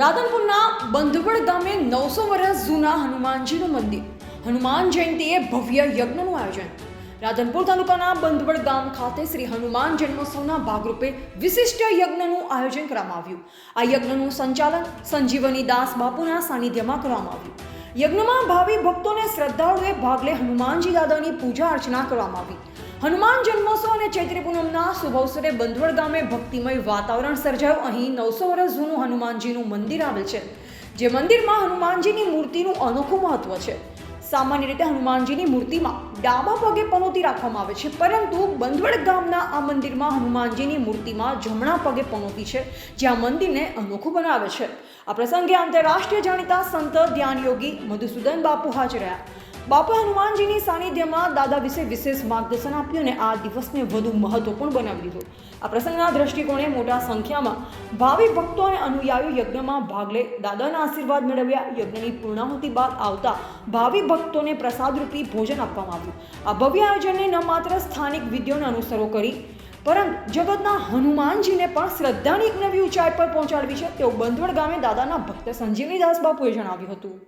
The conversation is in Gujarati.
રાધનપુરના બંધવડ ગામે નવસો વર્ષ જૂના હનુમાનજીનું મંદિર. હનુમાન જયંતિએ ભવ્ય યજ્ઞનું આયોજન. રાધનપુર તાલુકાના બંધવડ ગામ ખાતે શ્રી હનુમાન જન્મોત્સવના ભાગરૂપે વિશિષ્ટ યજ્ઞનું આયોજન કરવામાં આવ્યું. આ યજ્ઞનું સંચાલન સંજીવની દાસ બાપુના સાનિધ્યમાં કરવામાં આવ્યું. યજ્ઞમાં ભાવિ ભક્તોને શ્રદ્ધાળુએ ભાગ લે હનુમાનજી દાદાની પૂજા અર્ચના કરવામાં આવી. હનુમાન જન્મોત્સવ અને ચૈત્રી પૂનમના શુભ અવસરે બંધવડ ગામે ભક્તિમય વાતાવરણ સર્જાયું. અહીં નવસો વર્ષ જૂનું હનુમાનજીનું મંદિર આવેલ છે, જે મંદિરમાં હનુમાનજીની મૂર્તિનું અનોખું મહત્વ છે. સામાન્ય રીતે હનુમાનજીની મૂર્તિમાં ડાબા પગે પનોતી રાખવામાં આવે છે, પરંતુ બંધવડ ગામના આ મંદિરમાં હનુમાનજીની મૂર્તિમાં જમણા પગે પનોતી છે, જે આ મંદિરને અનોખું બનાવે છે. આ પ્રસંગે આંતરરાષ્ટ્રીય જાણીતા સંત ધ્યાન યોગી મધુસૂદન બાપુ હાજર રહ્યા. બાપા હનુમાનજીની સાનિધ્યમાં દાદા વિશે વિશેષ માર્ગદર્શન આપ્યું અને આ દિવસને વધુ મહત્વપૂર્ણ બનાવી દીધો. આ પ્રસંગના દ્રષ્ટિકોણે મોટા સંખ્યામાં ભાવિ ભક્તો અને અનુયાયીઓ યજ્ઞમાં ભાગ લઈ દાદાના આશીર્વાદ મેળવ્યા. યજ્ઞની પૂર્ણાહુતિ બાદ આવતા ભાવિ ભક્તોને પ્રસાદરૂપી ભોજન આપવામાં આવ્યું. આ ભવ્ય આયોજનને ન માત્ર સ્થાનિક વિધિઓને અનુસરો કરી, પરંતુ જગતના હનુમાનજીને પણ શ્રદ્ધાની એક નવી ઊંચાઈ પર પહોંચાડવી છે. તેવું બંધવડ ગામે દાદાના ભક્ત સંજીવની દાસ બાપુએ જણાવ્યું હતું.